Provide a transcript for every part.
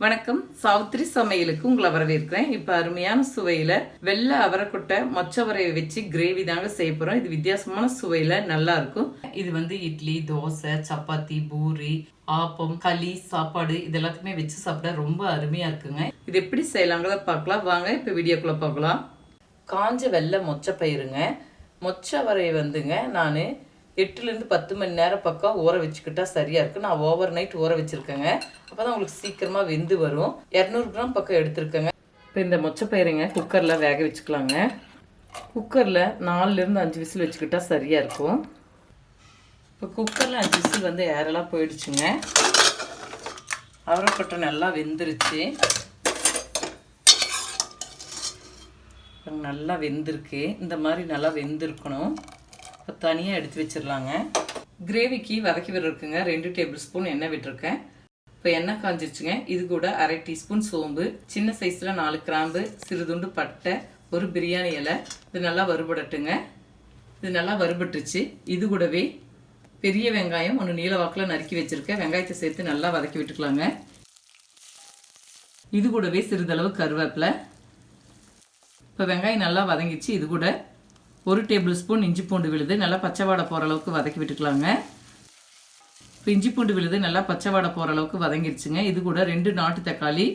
வணக்கம். சாவித்ரி சமையலுக்கு உங்களை வரவேற்கிறேன். இப்ப அருமையான சுவையில வெள்ளை அவரைக்கொட்டை மொச்சவரையை வச்சு கிரேவி தாங்க செய்ய போறோம். இது வித்தியாசமான சுவையில நல்லா இருக்கும். இது வந்து இட்லி தோசை சப்பாத்தி பூரி ஆப்பம் களி சாப்பாடு இது எல்லாத்துக்குமே வச்சு சாப்பிட ரொம்ப அருமையா இருக்குங்க. இது எப்படி செய்யலாங்கிறத பார்க்கலாம். வாங்க இப்ப வீடியோக்குள்ள பார்க்கலாம் காஞ்ச வெள்ளை மொச்சை பயிருங்க மொச்சவரை வந்துங்க நான் எட்டுலேருந்து பத்து மணி நேரம் பக்கம் ஊற வச்சுக்கிட்டா சரியாக இருக்கும் நான் ஓவர் நைட் ஊற வச்சுருக்கேங்க. அப்போ தான் உங்களுக்கு சீக்கிரமாக வெந்து வரும். இரநூறு கிராம் பக்கம் எடுத்துருக்கேங்க. இப்போ இந்த மொச்சப்பயிருங்க குக்கரில் வேக வச்சுக்கலாங்க. குக்கரில் நாலுலேருந்து அஞ்சு விசில் வச்சுக்கிட்டா சரியாக இருக்கும். இப்போ குக்கரில் அஞ்சு விசில் வந்து ஏரெல்லாம் போயிடுச்சுங்க. அவரைக்கொட்டை நல்லா வெந்துருச்சு. நல்லா வெந்திருக்கு. இந்த மாதிரி நல்லா வெந்திருக்கணும். தனியாக எடுத்து வச்சிடலாங்க கிரேவிக்கு வதக்கி விடுறதுக்குங்க ரெண்டு டேபிள் ஸ்பூன் எண்ணெய் விட்டுருக்கேன். இப்போ எண்ணெய் காஞ்சிருச்சுங்க. இது கூட அரை டீஸ்பூன் சோம்பு சின்ன சைஸில் நாலு கிராம்பு சிறுதுண்டு பட்டை ஒரு பிரியாணி இலை. இது நல்லா வறுபடட்டுங்க. இது நல்லா வறுபட்டுருச்சு. இது கூடவே பெரிய வெங்காயம் ஒன்று நீல வாக்கில் நறுக்கி வச்சுருக்கேன். வெங்காயத்தை சேர்த்து நல்லா வதக்கி விட்டுக்கலாங்க. இது கூடவே சிறிதளவு கருவேப்பிலை. இப்போ வெங்காயம் நல்லா வதங்கிச்சு. இது கூட ஒரு டேபிள் ஸ்பூன் இஞ்சி பூண்டு விழுது நல்லா பச்சை வாடை போகிற அளவுக்கு வதக்கி விட்டுக்கலாங்க. இப்போ இஞ்சி பூண்டு விழுது நல்லா பச்சை வாடை போகிற அளவுக்கு வதங்கிருச்சுங்க. இது கூட ரெண்டு நாட்டு தக்காளி.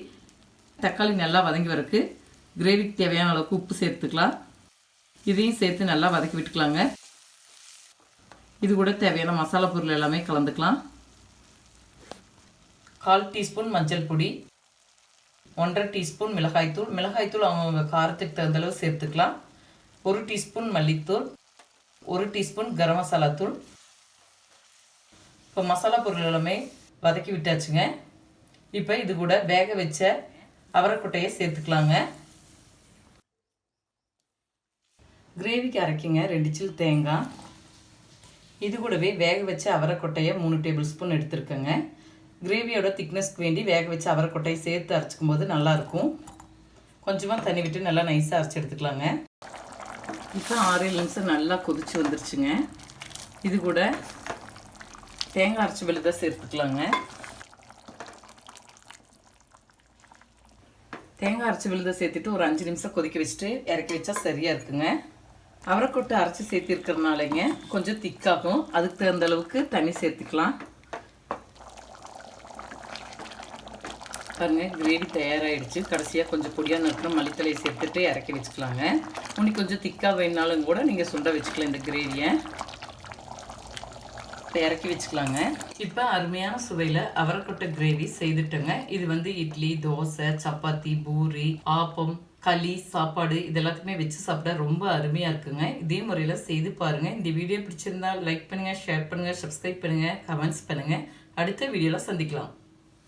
தக்காளி நல்லா வதங்கி வரக்கு. கிரேவிக்கு தேவையான அளவுக்கு உப்பு சேர்த்துக்கலாம். இதையும் சேர்த்து நல்லா வதக்கி விட்டுக்கலாங்க. இது கூட தேவையான மசாலா பொருள் எல்லாமே கலந்துக்கலாம். கால் டீஸ்பூன் மஞ்சள் பொடி. ஒன்றரை டீஸ்பூன் மிளகாய்த்தூள். மிளகாய்த்தூள் அவங்க காரத்துக்கு தகுந்த அளவு சேர்த்துக்கலாம். ஒரு டீஸ்பூன் மல்லித்தூள் ஒரு டீஸ்பூன் கரம் மசாலா தூள். இப்போ மசாலா பொருள் எல்லாமே வதக்கி விட்டாச்சுங்க. இப்போ இது கூட வேக வச்ச அவரைக்கொட்டையை சேர்த்துக்கலாங்க. கிரேவிக்கு அரைக்கிங்க ரெண்டு சில் தேங்காய். இது கூடவே வேக வச்ச அவரைக்கொட்டையை மூணு டேபிள் ஸ்பூன் எடுத்துருக்கேங்க. கிரேவியோட திக்னஸ்க்கு வேண்டி வேக வச்ச அவரைக்கொட்டையை சேர்த்து அரைச்சிக்கும் போது நல்லாயிருக்கும் கொஞ்சமாக தண்ணி விட்டு நல்லா நைஸாக அரைச்சி எடுத்துக்கலாங்க. இப்போ ஆறு ஏழு நிமிஷம் நல்லா கொதிச்சு வந்துருச்சுங்க. இது கூட தேங்காய் அரைச்சி விழுத சேர்த்துக்கலாங்க. தேங்காய் அரைச்சி விழுத சேர்த்துட்டு ஒரு அஞ்சு நிமிஷம் கொதிக்க வச்சுட்டு இறக்கி வச்சா சரியாக இருக்குங்க. அவரைக்கொட்டை அரைச்சி சேர்த்திருக்கிறதுனாலங்க கொஞ்சம் திக்காகும். அதுக்கு தகுந்த அளவுக்கு தண்ணி சேர்த்துக்கலாம். பாருங்கள் கிரேவி தயாராகிடுச்சு கடைசியாக கொஞ்சம் பொடியாக நறுக்கணும் மல்லித்தலையை சேர்த்துட்டு இறக்கி வச்சுக்கலாங்க. உனக்கு கொஞ்சம் திக்காக வேணாலும் கூட நீங்கள் சுண்ட வச்சுக்கலாம் இந்த கிரேவியை இப்போ இறக்கி வச்சுக்கலாங்க. இப்போ அருமையான சுவையில் அவரைக்கொட்டை கிரேவி செய்துட்டேங்க. இது வந்து இட்லி தோசை சப்பாத்தி பூரி ஆப்பம் களி சாப்பாடு இது எல்லாத்துக்குமே வச்சு சாப்பிட ரொம்ப அருமையாக இருக்குங்க. இதே முறையில் செய்து பாருங்கள் இந்த வீடியோ பிடிச்சிருந்தா லைக் பண்ணுங்கள் ஷேர் பண்ணுங்கள் சப்ஸ்கிரைப் பண்ணுங்கள் கமெண்ட்ஸ் பண்ணுங்கள் அடுத்த வீடியோவில் சந்திக்கலாம்.